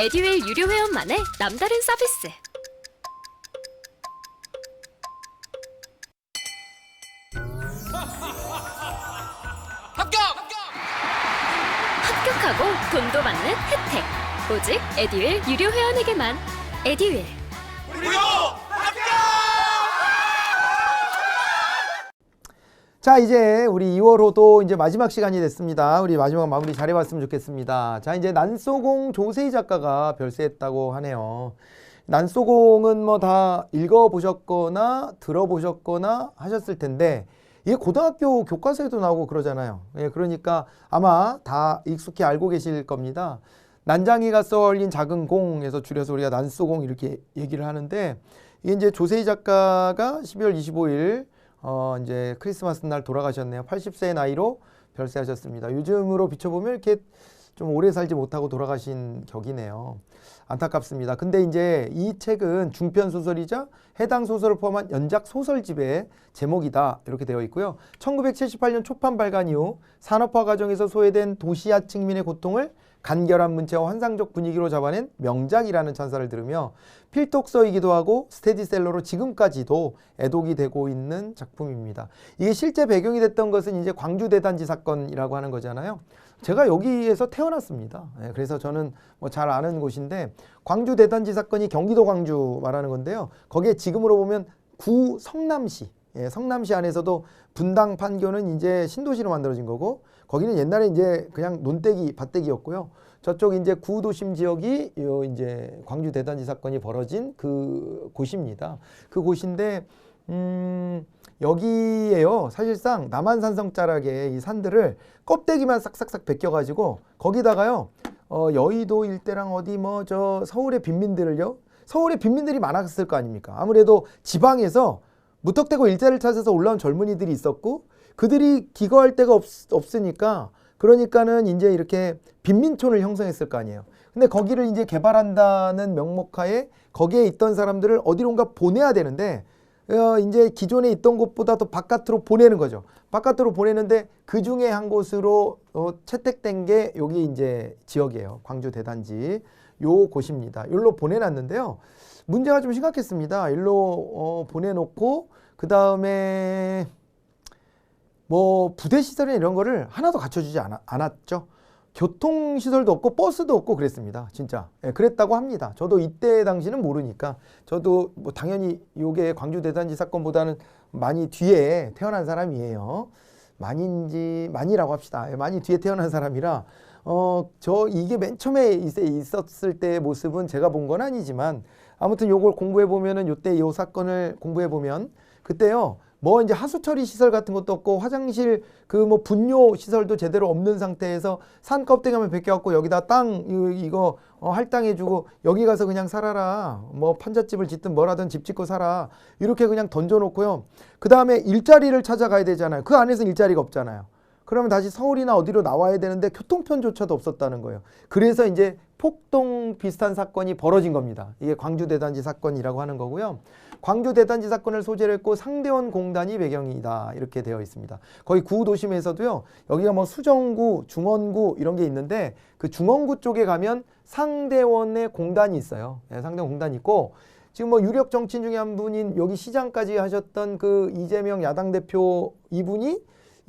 에듀윌 유료 회원만의 남다른 서비스. 합격! 합격하고 돈도 받는 혜택. 오직 에듀윌 유료 회원에게만. 에듀윌. 무료 합격! 자 이제 우리 2월호도 이제 마지막 시간이 됐습니다. 우리 마지막 마무리 잘 해봤으면 좋겠습니다. 자 이제 난소공 조세희 작가가 별세했다고 하네요. 난소공은 뭐 다 읽어보셨거나 들어보셨거나 하셨을 텐데 이게 고등학교 교과서에도 나오고 그러잖아요. 예, 그러니까 아마 다 익숙히 알고 계실 겁니다. 난장이가 썰린 작은 공에서 줄여서 우리가 난소공 이렇게 얘기를 하는데 이게 이제 조세희 작가가 12월 25일 어 이제 크리스마스 날 돌아가셨네요. 80세의 나이로 별세하셨습니다. 요즘으로 비춰보면 이렇게 좀 오래 살지 못하고 돌아가신 격이네요. 안타깝습니다. 근데 이제 이 책은 중편 소설이자 해당 소설을 포함한 연작 소설집의 제목이다. 이렇게 되어 있고요. 1978년 초판 발간 이후 산업화 과정에서 소외된 도시화 측민의 고통을 간결한 문체와 환상적 분위기로 잡아낸 명작이라는 찬사를 들으며 필독서이기도 하고 스테디셀러로 지금까지도 애독이 되고 있는 작품입니다. 이게 실제 배경이 됐던 것은 이제 광주 대단지 사건이라고 하는 거잖아요. 제가 여기에서 태어났습니다. 예, 그래서 저는 뭐 잘 아는 곳인데 광주 대단지 사건이 경기도 광주 말하는 건데요. 거기에 지금으로 보면 구 성남시 예, 성남시 안에서도 분당 판교는 이제 신도시로 만들어진 거고 거기는 옛날에 이제 그냥 논대기 밭대기였고요. 저쪽 이제 구도심 지역이 요 이제 광주 대단지 사건이 벌어진 그 곳입니다. 그 곳인데 음 여기에요. 사실상 남한산성 자락의 이 산들을 껍데기만 싹싹싹 벗겨가지고 거기다가요. 어 여의도 일대랑 어디 뭐 저 서울의 빈민들을요. 서울의 빈민들이 많았을 거 아닙니까? 아무래도 지방에서 무턱대고 일자리를 찾아서 올라온 젊은이들이 있었고 그들이 기거할 데가 없, 없으니까 그러니까는 이제 이렇게 빈민촌을 형성했을 거 아니에요. 근데 거기를 이제 개발한다는 명목하에 거기에 있던 사람들을 어디론가 보내야 되는데 어, 이제 기존에 있던 곳보다 더 바깥으로 보내는 거죠. 바깥으로 보내는데 그 중에 한 곳으로 어, 채택된 게 여기 이제 지역이에요. 광주 대단지 요 곳입니다. 여기로 보내놨는데요. 문제가 좀 심각했습니다. 일로 어, 보내놓고 그 다음에 뭐 부대 시설이나 이런 거를 하나도 갖춰주지 않아, 않았죠. 교통 시설도 없고 버스도 없고 그랬습니다. 진짜 예, 그랬다고 합니다. 저도 이때 당시는 모르니까 저도 뭐 당연히 요게 광주 대단지 사건보다는 많이 뒤에 태어난 사람이에요. 많이인지 많이라고 합시다. 예, 많이 뒤에 태어난 사람이라 어 저 이게 맨 처음에 있- 있었을 때의 모습은 제가 본 건 아니지만 아무튼 요걸 공부해 보면은 요때 요 사건을 공부해 보면 그때요. 뭐 이제 하수 처리 시설 같은 것도 없고 화장실 그 뭐 분뇨 시설도 제대로 없는 상태에서 산 껍데기만 벗겨갖고 여기다 땅 이- 이거 어, 할당해주고 여기 가서 그냥 살아라. 뭐 판잣집을 짓든 뭐라든 집 짓고 살아. 이렇게 그냥 던져놓고요. 그 다음에 일자리를 찾아가야 되잖아요. 그 안에서 일자리가 없잖아요. 그러면 다시 서울이나 어디로 나와야 되는데 교통편조차도 없었다는 거예요. 그래서 이제 폭동 비슷한 사건이 벌어진 겁니다 이게 광주 대단지 사건이라고 하는 거고요 광주 대단지 사건을 소재로 했고 상대원 공단이 배경이다 이렇게 되어 있습니다. 거의 구도심에서도요. 여기가 뭐 수정구, 중원구 이런 게 있는데 그 중원구 쪽에 가면 상대원의 공단이 있어요. 네, 상대원 공단이 있고 지금 뭐 유력 정치인 중에 한 분인 여기 시장까지 하셨던 그 이재명 야당 대표 이분이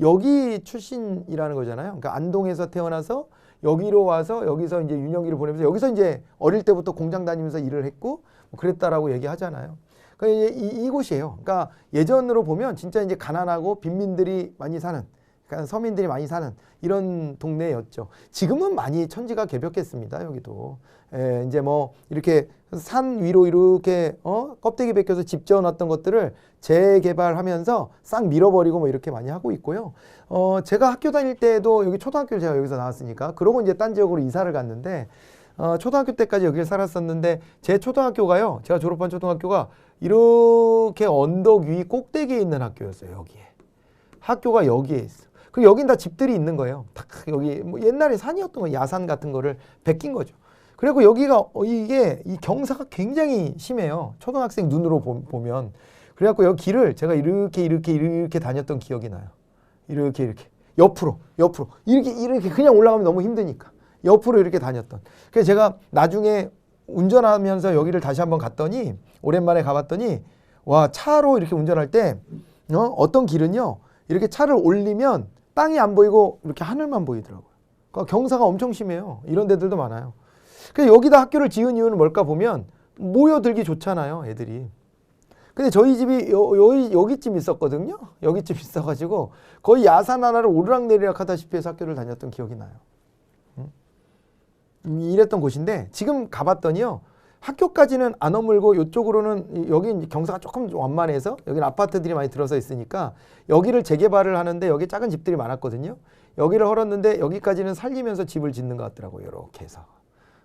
여기 출신이라는 거잖아요. 그러니까 안동에서 태어나서 여기로 와서 여기서 이제 윤영기를 보내면서 여기서 이제 어릴 때부터 공장 다니면서 일을 했고 뭐 그랬다라고 얘기하잖아요. 그 이, 이곳이에요. 그러니까 예전으로 보면 진짜 이제 가난하고 빈민들이 많이 사는, 그러니까 서민들이 많이 사는 이런 동네였죠. 지금은 많이 천지가 개벽했습니다. 여기도 에, 이제 뭐 이렇게 산 위로 이렇게 어 껍데기 벗겨서 집 지어놨던 것들을 재개발하면서 싹 밀어버리고 뭐 이렇게 많이 하고 있고요. 어 제가 학교 다닐 때도 여기 초등학교를 제가 여기서 나왔으니까 그러고 이제 딴 지역으로 이사를 갔는데 어, 초등학교 때까지 여기를 살았었는데 제 초등학교가요. 제가 졸업한 초등학교가 이렇게 언덕 위 꼭대기에 있는 학교였어요. 여기에 학교가 여기에 있어. 그 여긴 다 집들이 있는 거예요. 딱 여기 뭐 옛날에 산이었던 거 야산 같은 거를 베낀 거죠. 그리고 여기가 어, 이게 이 경사가 굉장히 심해요. 초등학생 눈으로 보, 보면 그래갖고 여기 길을 제가 이렇게 이렇게 이렇게 다녔던 기억이 나요. 이렇게 이렇게 옆으로 옆으로 이렇게 이렇게 그냥 올라가면 너무 힘드니까 옆으로 이렇게 다녔던. 그래서 제가 나중에 운전하면서 여기를 다시 한번 갔더니 오랜만에 가봤더니 와 차로 이렇게 운전할 때 어? 어떤 길은요 이렇게 차를 올리면 땅이 안 보이고 이렇게 하늘만 보이더라고요. 그러니까 경사가 엄청 심해요. 이런 데들도 많아요. 그래서 여기다 학교를 지은 이유는 뭘까 보면 모여들기 좋잖아요, 애들이. 근데 저희 집이 여, 여, 여기쯤 있었거든요. 여기쯤 있어가지고 거의 야산 하나를 오르락내리락 하다시피 해서 학교를 다녔던 기억이 나요. 음, 이랬던 곳인데 지금 가봤더니요. 학교까지는 안 어물고 이쪽으로는 이- 여기 경사가 조금 완만해서 여기는 아파트들이 많이 들어서 있으니까 여기를 재개발을 하는데 여기 작은 집들이 많았거든요. 여기를 헐었는데 여기까지는 살리면서 집을 짓는 것 같더라고요. 이렇게 해서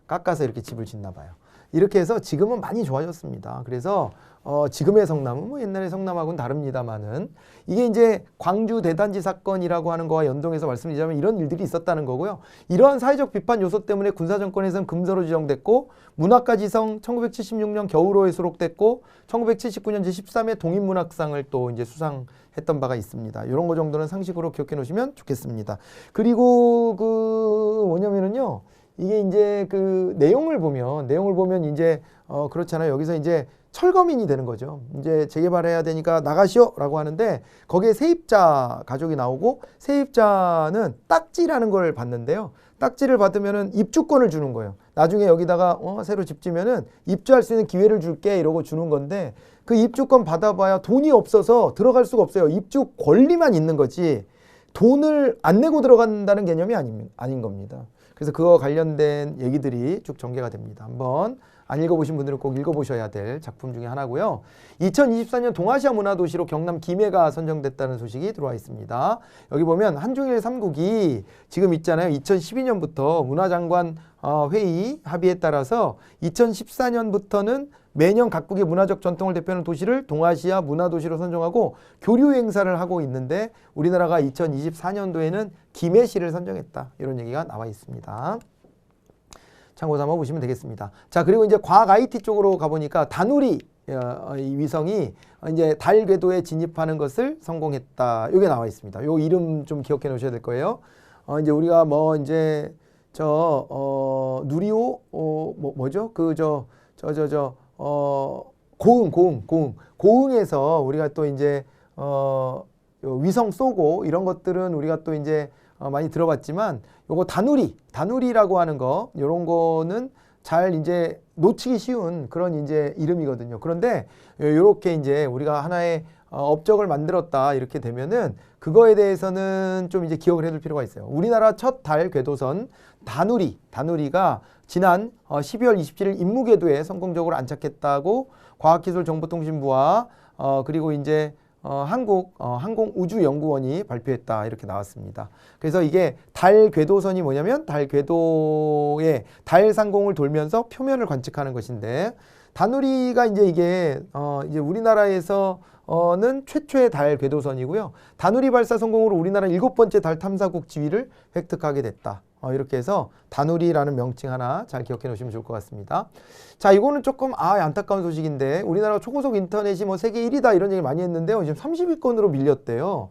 깎아서 이렇게 집을 짓나 봐요. 이렇게 해서 지금은 많이 좋아졌습니다. 그래서 어, 지금의 성남은 뭐 옛날의 성남하고는 다릅니다만은 이게 이제 광주 대단지 사건이라고 하는 거와 연동해서 말씀드리자면 이런 일들이 있었다는 거고요. 이러한 사회적 비판 요소 때문에 군사 정권에서는 금서로 지정됐고 문학가 지성 1976년 겨울호에 수록됐고 1979년 제13회 동인문학상을 또 이제 수상했던 바가 있습니다. 이런 거 정도는 상식으로 기억해 놓으시면 좋겠습니다. 그리고 그 뭐냐면은요. 이게 이제 그 내용을 보면 내용을 보면 이제 어 그렇잖아요. 여기서 이제 철거민이 되는 거죠. 이제 재개발해야 되니까 나가시오라고 하는데 거기에 세입자 가족이 나오고 세입자는 딱지라는 걸 받는데요. 딱지를 받으면은 입주권을 주는 거예요. 나중에 여기다가 어, 새로 집 지면은 입주할 수 있는 기회를 줄게 이러고 주는 건데 그 입주권 받아봐야 돈이 없어서 들어갈 수가 없어요. 입주 권리만 있는 거지 돈을 안 내고 들어간다는 개념이 아닌, 아닌 겁니다. 그래서 그거 관련된 얘기들이 쭉 전개가 됩니다. 한번 안 읽어보신 분들은 꼭 읽어보셔야 될 작품 중에 하나고요. 2024년 동아시아 문화도시로 경남 김해가 선정됐다는 소식이 들어와 있습니다. 여기 보면 한중일 삼국이 지금 있잖아요. 2012년부터 문화장관 어, 회의 합의에 따라서 2014년부터는 매년 각국의 문화적 전통을 대표하는 도시를 동아시아 문화도시로 선정하고 교류 행사를 하고 있는데 우리나라가 2024년도에는 김해시를 선정했다. 이런 얘기가 나와 있습니다. 참고 삼아 보시면 되겠습니다. 자 그리고 이제 과학 IT 쪽으로 가보니까 다누리 어, 이 위성이 이제 달 궤도에 진입하는 것을 성공했다. 이게 나와 있습니다. 요 이름 좀 기억해 놓으셔야 될 거예요. 어, 이제 우리가 뭐 이제 저 어, 누리호 어, 뭐 뭐죠? 그 저 저 저 저 어, 고흥 고흥 고흥 고흥에서 우리가 또 이제 어, 요 위성 쏘고 이런 것들은 우리가 또 이제 어, 많이 들어봤지만 요거 다누리 다누리라고 하는 거 요런 거는 잘 이제 놓치기 쉬운 그런 이제 이름이거든요. 그런데 요- 요렇게 이제 우리가 하나의 어, 업적을 만들었다 이렇게 되면은 그거에 대해서는 좀 이제 기억을 해둘 필요가 있어요. 우리나라 첫 달 궤도선 다누리 다누리가 지난 어, 12월 27일 임무 궤도에 성공적으로 안착했다고 과학기술정보통신부와 어, 그리고 이제 어, 한국 어, 항공우주연구원이 발표했다 이렇게 나왔습니다. 그래서 이게 달 궤도선이 뭐냐면 달 궤도의 달 상공을 돌면서 표면을 관측하는 것인데 다누리가 이제 이게 어, 이제 우리나라에서 어는 최초의 달 궤도선이고요. 다누리 발사 성공으로 우리나라 일곱 번째 달 탐사국 지위를 획득하게 됐다. 어, 이렇게 해서 다누리라는 명칭 하나 잘 기억해 놓으시면 좋을 것 같습니다. 자, 이거는 조금 아 안타까운 소식인데 우리나라 초고속 인터넷이 뭐 세계 1위다 이런 얘기 많이 했는데요. 지금 30위권으로 밀렸대요.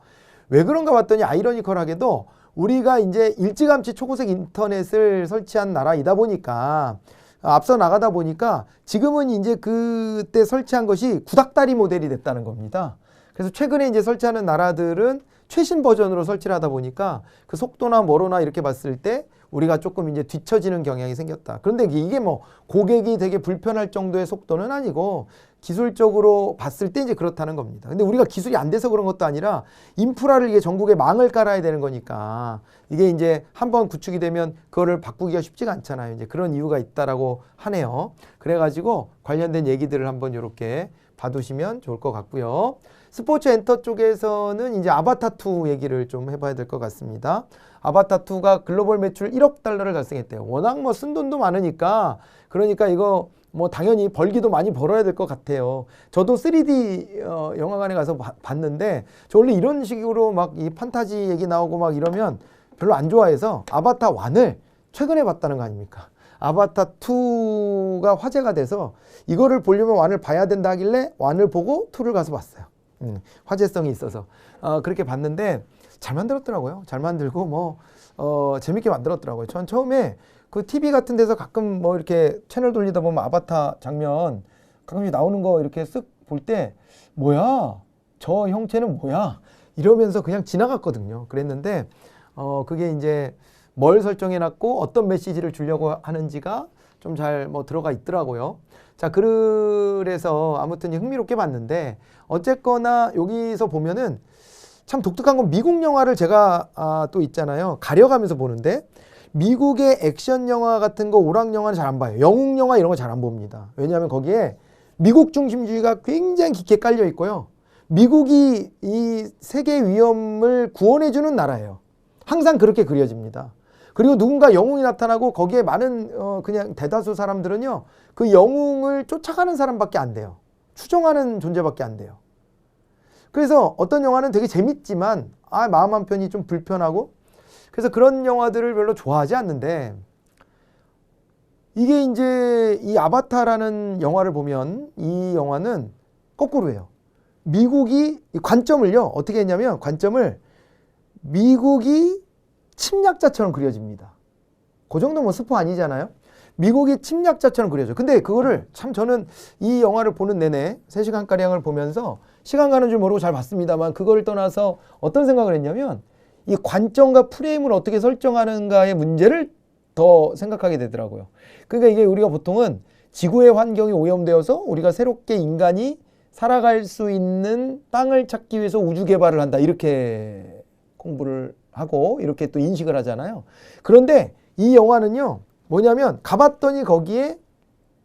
왜 그런가 봤더니 아이러니컬하게도 우리가 이제 일찌감치 초고속 인터넷을 설치한 나라이다 보니까 앞서 나가다 보니까 지금은 이제 그때 설치한 것이 구닥다리 모델이 됐다는 겁니다. 그래서 최근에 이제 설치하는 나라들은 최신 버전으로 설치를 하다 보니까 그 속도나 뭐로나 이렇게 봤을 때 우리가 조금 이제 뒤처지는 경향이 생겼다. 그런데 이게 뭐 고객이 되게 불편할 정도의 속도는 아니고 기술적으로 봤을 때 이제 그렇다는 겁니다. 근데 우리가 기술이 안 돼서 그런 것도 아니라 인프라를 이게 전국에 망을 깔아야 되는 거니까 이게 이제 한번 구축이 되면 그거를 바꾸기가 쉽지가 않잖아요. 이제 그런 이유가 있다라고 하네요. 그래가지고 관련된 얘기들을 한번 이렇게 봐두시면 좋을 것 같고요. 스포츠 엔터 쪽에서는 이제 아바타2 얘기를 좀 해봐야 될 것 같습니다. 아바타2가 글로벌 매출 1억 달러를 달성했대요. 워낙 뭐 쓴 돈도 많으니까 그러니까 이거 뭐 당연히 벌기도 많이 벌어야 될 것 같아요. 저도 3D 어, 영화관에 가서 봐- 봤는데 저 원래 이런 식으로 막 이 판타지 얘기 나오고 막 이러면 별로 안 좋아해서 아바타 1을 최근에 봤다는 거 아닙니까? 아바타 2가 화제가 돼서 이거를 보려면 1을 봐야 된다 하길래 1을 보고 2를 가서 봤어요. 음, 화제성이 있어서 어, 그렇게 봤는데 잘 만들었더라고요. 잘 만들고 뭐 어, 재밌게 만들었더라고요. 전 처음에 그 TV 같은 데서 가끔 뭐 이렇게 채널 돌리다 보면 아바타 장면 가끔씩 나오는 거 이렇게 쓱 볼 때 뭐야 저 형체는 뭐야 이러면서 그냥 지나갔거든요. 그랬는데 어 그게 이제 뭘 설정해놨고 어떤 메시지를 주려고 하는지가 좀 잘 뭐 들어가 있더라고요. 자 그래서 아무튼 흥미롭게 봤는데 어쨌거나 여기서 보면은 참 독특한 건 미국 영화를 제가 아, 또 있잖아요. 가려가면서 보는데 미국의 액션 영화 같은 거 오락 영화는 잘 안 봐요. 영웅 영화 이런 거 잘 안 봅니다. 왜냐하면 거기에 미국 중심주의가 굉장히 깊게 깔려 있고요. 미국이 이 세계 위험을 구원해 주는 나라예요. 항상 그렇게 그려집니다. 그리고 누군가 영웅이 나타나고 거기에 많은 어 그냥 대다수 사람들은요. 그 영웅을 쫓아가는 사람밖에 안 돼요. 추종하는 존재밖에 안 돼요. 그래서 어떤 영화는 되게 재밌지만 아 마음 한편이 좀 불편하고 그래서 그런 영화들을 별로 좋아하지 않는데 이게 이제 이 아바타라는 영화를 보면 이 영화는 거꾸로예요. 미국이 이 관점을요 어떻게 했냐면 관점을 미국이 침략자처럼 그려집니다. 그 정도 뭐 스포 아니잖아요. 미국이 침략자처럼 그려져. 근데 그거를 참 저는 이 영화를 보는 내내 3시간 가량을 보면서 시간 가는 줄 모르고 잘 봤습니다만 그거를 떠나서 어떤 생각을 했냐면 이 관점과 프레임을 어떻게 설정하는가의 문제를 더 생각하게 되더라고요. 그러니까 이게 우리가 보통은 지구의 환경이 오염되어서 우리가 새롭게 인간이 살아갈 수 있는 땅을 찾기 위해서 우주 개발을 한다. 이렇게 공부를 하고 이렇게 또 인식을 하잖아요. 그런데 이 영화는요. 뭐냐면 가봤더니 거기에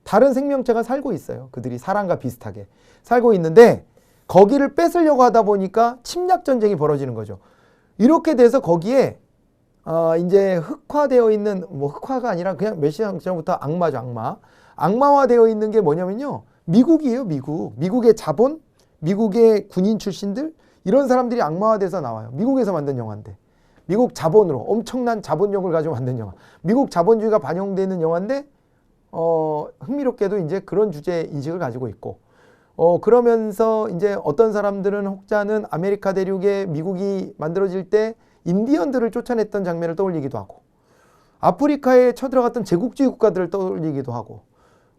다른 생명체가 살고 있어요. 그들이 사람과 비슷하게 살고 있는데 거기를 뺏으려고 하다 보니까 침략 전쟁이 벌어지는 거죠. 이렇게 돼서 거기에 어, 이제 흑화되어 있는 뭐 흑화가 아니라 그냥 몇 시간 전부터 악마죠 악마 악마화되어 있는 게 뭐냐면요 미국이에요 미국 미국의 자본 미국의 군인 출신들 이런 사람들이 악마화돼서 나와요 미국에서 만든 영화인데 미국 자본으로 엄청난 자본력을 가지고 만든 영화 미국 자본주의가 반영되는 영화인데 어, 흥미롭게도 이제 그런 주제 인식을 가지고 있고 어, 그러면서 이제 어떤 사람들은 혹자는 아메리카 대륙에 미국이 만들어질 때 인디언들을 쫓아냈던 장면을 떠올리기도 하고 아프리카에 쳐들어갔던 제국주의 국가들을 떠올리기도 하고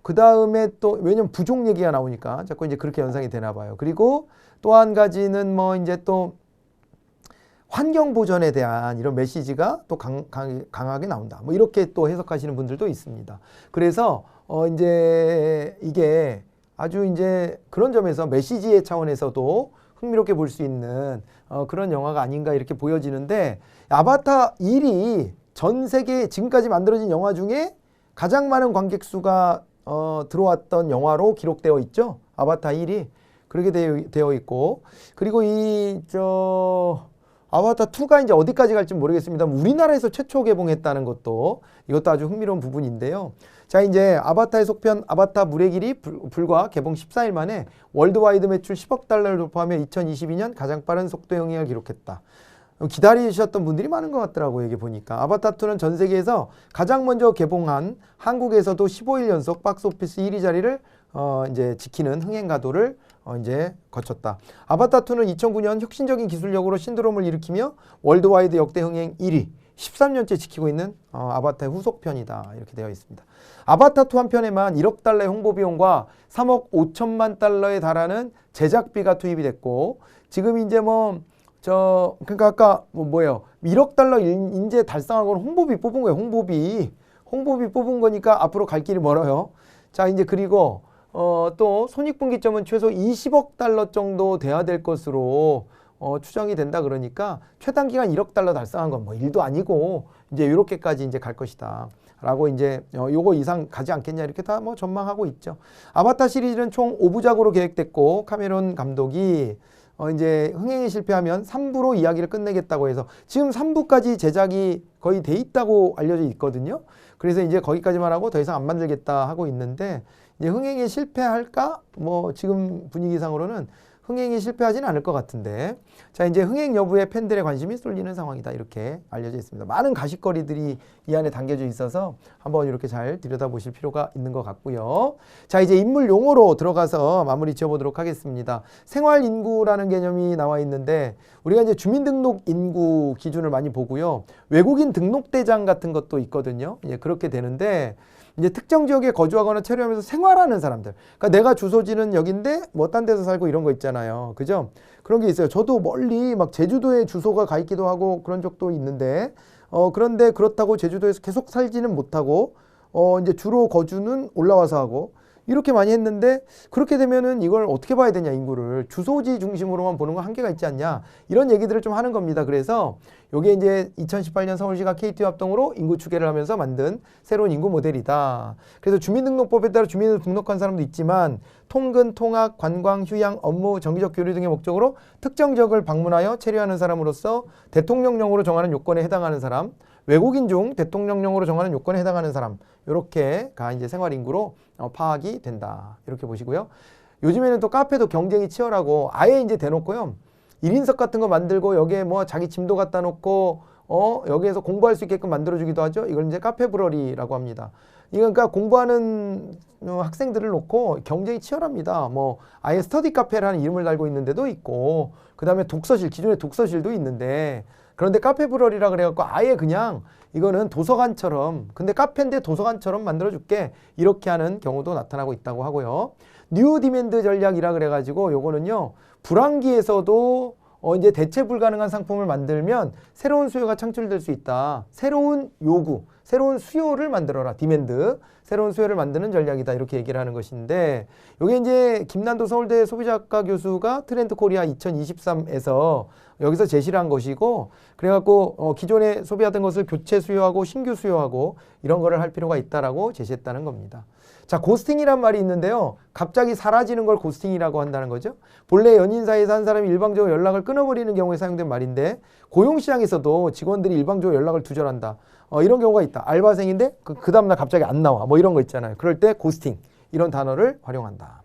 그 다음에 또 왜냐면 부족 얘기가 나오니까 자꾸 이제 그렇게 연상이 되나 봐요. 그리고 또 한 가지는 뭐 이제 또 환경 보전에 대한 이런 메시지가 또 강, 강, 강 하게 나온다. 뭐 이렇게 또 해석하시는 분들도 있습니다. 그래서 어 이제 이게 아주 이제 그런 점에서 메시지의 차원에서도 흥미롭게 볼 수 있는 어 그런 영화가 아닌가 이렇게 보여지는데 아바타 1이 전 세계 지금까지 만들어진 영화 중에 가장 많은 관객 수가 어 들어왔던 영화로 기록되어 있죠. 아바타 1이 그렇게 되어, 되어 있고 그리고 이저 아바타 2가 이제 어디까지 갈지 모르겠습니다만 우리나라에서 최초 개봉했다는 것도 이것도 아주 흥미로운 부분인데요. 자 이제 아바타의 속편 아바타 물의 길이 불- 불과 개봉 14일 만에 월드와이드 매출 10억 달러를 돌파하며 2022년 가장 빠른 속도 영위를 기록했다. 기다리셨던 분들이 많은 것 같더라고요. 이게 보니까 아바타 2는 전 세계에서 가장 먼저 개봉한 한국에서도 15일 연속 박스오피스 1위 자리를 어 이제 지키는 흥행 가도를 어 이제 거쳤다. 아바타 2는 2009년 혁신적인 기술력으로 신드롬을 일으키며 월드와이드 역대 흥행 1위 13년째 지키고 있는 어, 아바타의 후속편이다. 이렇게 되어 있습니다. 아바타 2 한 편에만 1억 달러의 홍보 비용과 3억 5천만 달러에 달하는 제작비가 투입이 됐고 지금 이제 뭐 저 그러니까 아까 뭐 뭐예요? 1억 달러 인- 인제 달성하고는 홍보비 뽑은 거예요. 홍보비. 홍보비 뽑은 거니까 앞으로 갈 길이 멀어요. 자 이제 그리고 어, 또 손익분기점은 최소 20억 달러 정도 돼야 될 것으로 어, 추정이 된다 그러니까 최단 기간 1억 달러 달성한 건 뭐 일도 아니고 이제 이렇게까지 이제 갈 것이다. 라고 이제 어, 요거 이상 가지 않겠냐 이렇게 다 뭐 전망하고 있죠. 아바타 시리즈는 총 5부작으로 계획됐고 카메론 감독이 어 이제 흥행에 실패하면 3부로 이야기를 끝내겠다고 해서 지금 3부까지 제작이 거의 돼 있다고 알려져 있거든요. 그래서 이제 거기까지만 하고 더 이상 안 만들겠다 하고 있는데 흥행에 실패할까? 뭐 지금 분위기상으로는 흥행이 실패하지는 않을 것 같은데 자 이제 흥행 여부에 팬들의 관심이 쏠리는 상황이다 이렇게 알려져 있습니다. 많은 가십거리들이 이 안에 담겨져 있어서 한번 이렇게 잘 들여다보실 필요가 있는 것 같고요. 자 이제 인물 용어로 들어가서 마무리 지어보도록 하겠습니다. 생활 인구라는 개념이 나와 있는데 우리가 이제 주민등록 인구 기준을 많이 보고요. 외국인 등록대장 같은 것도 있거든요. 예, 그렇게 되는데 이제 특정 지역에 거주하거나 체류하면서 생활하는 사람들. 그러니까 내가 주소지는 여긴데 뭐 딴 데서 살고 이런 거 있잖아요. 그죠? 그런 게 있어요. 저도 멀리 막 제주도에 주소가 가 있기도 하고 그런 적도 있는데 어 그런데 그렇다고 제주도에서 계속 살지는 못하고 어 이제 주로 거주는 올라와서 하고 이렇게 많이 했는데 그렇게 되면은 이걸 어떻게 봐야 되냐 인구를 주소지 중심으로만 보는 건 한계가 있지 않냐 이런 얘기들을 좀 하는 겁니다. 그래서 요게 이제 2018년 서울시가 KT 합동으로 인구 추계를 하면서 만든 새로운 인구 모델이다. 그래서 주민등록법에 따라 주민으로 등록한 사람도 있지만 통근, 통학, 관광, 휴양, 업무, 정기적 교류 등의 목적으로 특정 지역을 방문하여 체류하는 사람으로서 대통령령으로 정하는 요건에 해당하는 사람, 외국인 중 대통령령으로 정하는 요건에 해당하는 사람 이렇게가 이제 생활 인구로 어, 파악이 된다. 이렇게 보시고요. 요즘에는 또 카페도 경쟁이 치열하고 아예 이제 대놓고요. 1인석 같은 거 만들고 여기에 뭐 자기 짐도 갖다 놓고 어 여기에서 공부할 수 있게끔 만들어 주기도 하죠. 이걸 이제 카페 브러리라고 합니다. 이거 그러니까 공부하는 어, 학생들을 놓고 경쟁이 치열합니다. 뭐 아예 스터디 카페라는 이름을 달고 있는 데도 있고 그다음에 독서실 기존에 독서실도 있는데 그런데 카페 브러리라 그래갖고 아예 그냥 이거는 도서관처럼 근데 카페인데 도서관처럼 만들어 줄게 이렇게 하는 경우도 나타나고 있다고 하고요. 뉴 디맨드 전략이라 그래가지고 요거는요 불황기에서도 어 이제 대체 불가능한 상품을 만들면 새로운 수요가 창출될 수 있다. 새로운 요구, 새로운 수요를 만들어라. 디맨드. 새로운 수요를 만드는 전략이다. 이렇게 얘기를 하는 것인데 요게 이제 김난도 서울대 소비자학과 교수가 트렌드 코리아 2023에서 여기서 제시를 한 것이고 그래갖고 어 기존에 소비하던 것을 교체 수요하고 신규 수요하고 이런 거를 할 필요가 있다라고 제시했다는 겁니다. 자, 고스팅이란 말이 있는데요. 갑자기 사라지는 걸 고스팅이라고 한다는 거죠. 본래 연인 사이에서 한 사람이 일방적으로 연락을 끊어버리는 경우에 사용된 말인데 고용시장에서도 직원들이 일방적으로 연락을 두절한다. 어, 이런 경우가 있다. 알바생인데 그, 그 다음날 갑자기 안 나와. 뭐 이런 거 있잖아요. 그럴 때 고스팅 이런 단어를 활용한다.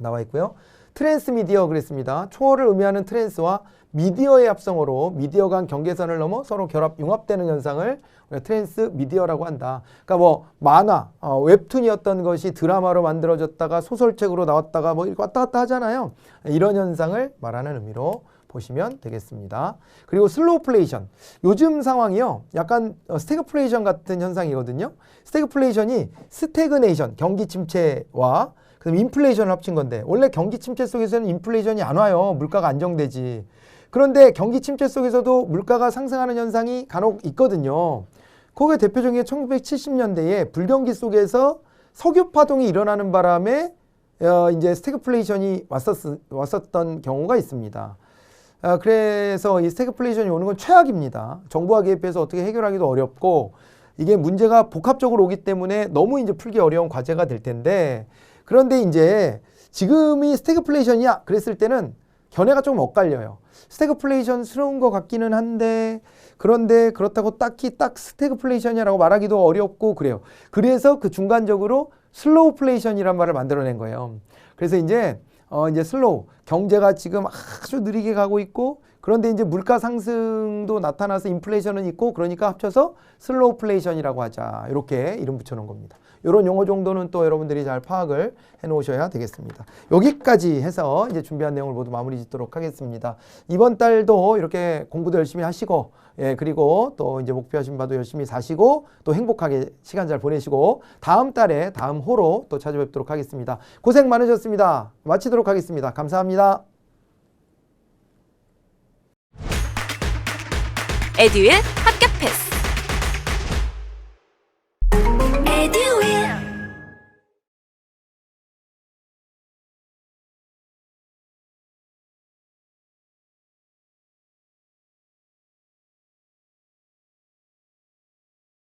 나와 있고요. 트랜스미디어 그랬습니다. 초월을 의미하는 트랜스와 미디어의 합성어로 미디어 간 경계선을 넘어 서로 결합 융합되는 현상을 트랜스 미디어라고 한다. 그러니까 뭐 만화, 어, 웹툰이었던 것이 드라마로 만들어졌다가 소설책으로 나왔다가 뭐 왔다 갔다 하잖아요. 이런 현상을 말하는 의미로 보시면 되겠습니다. 그리고 슬로우플레이션. 요즘 상황이요. 약간 어, 스태그플레이션 같은 현상이거든요. 스태그플레이션이 스태그네이션, 경기 침체와 그다음 인플레이션을 합친 건데 원래 경기 침체 속에서는 인플레이션이 안 와요. 물가가 안정되지. 그런데 경기 침체 속에서도 물가가 상승하는 현상이 간혹 있거든요. 그게 대표적인 게 1970년대에 불경기 속에서 석유 파동이 일어나는 바람에 어, 이제 스태그플레이션이 왔었, 왔었던 경우가 있습니다. 아, 그래서 이 스태그플레이션이 오는 건 최악입니다. 정부가 개입해서 어떻게 해결하기도 어렵고 이게 문제가 복합적으로 오기 때문에 너무 이제 풀기 어려운 과제가 될 텐데 그런데 이제 지금이 스태그플레이션이야 그랬을 때는 견해가 좀 엇갈려요. 스태그플레이션스러운 것 같기는 한데 그런데 그렇다고 딱히 딱 스태그플레이션이라고 말하기도 어렵고 그래요. 그래서 그 중간적으로 슬로우플레이션이란 말을 만들어낸 거예요. 그래서 이제 어 이제 슬로우 경제가 지금 아주 느리게 가고 있고 그런데 이제 물가 상승도 나타나서 인플레이션은 있고 그러니까 합쳐서 슬로우플레이션이라고 하자 이렇게 이름 붙여놓은 겁니다. 이런 용어 정도는 또 여러분들이 잘 파악을 해 놓으셔야 되겠습니다. 여기까지 해서 이제 준비한 내용을 모두 마무리 짓도록 하겠습니다. 이번 달도 이렇게 공부도 열심히 하시고, 예, 그리고 또 이제 목표하신 바도 열심히 사시고, 또 행복하게 시간 잘 보내시고, 다음 달에 다음 호로 또 찾아뵙도록 하겠습니다. 고생 많으셨습니다. 마치도록 하겠습니다. 감사합니다. 패스.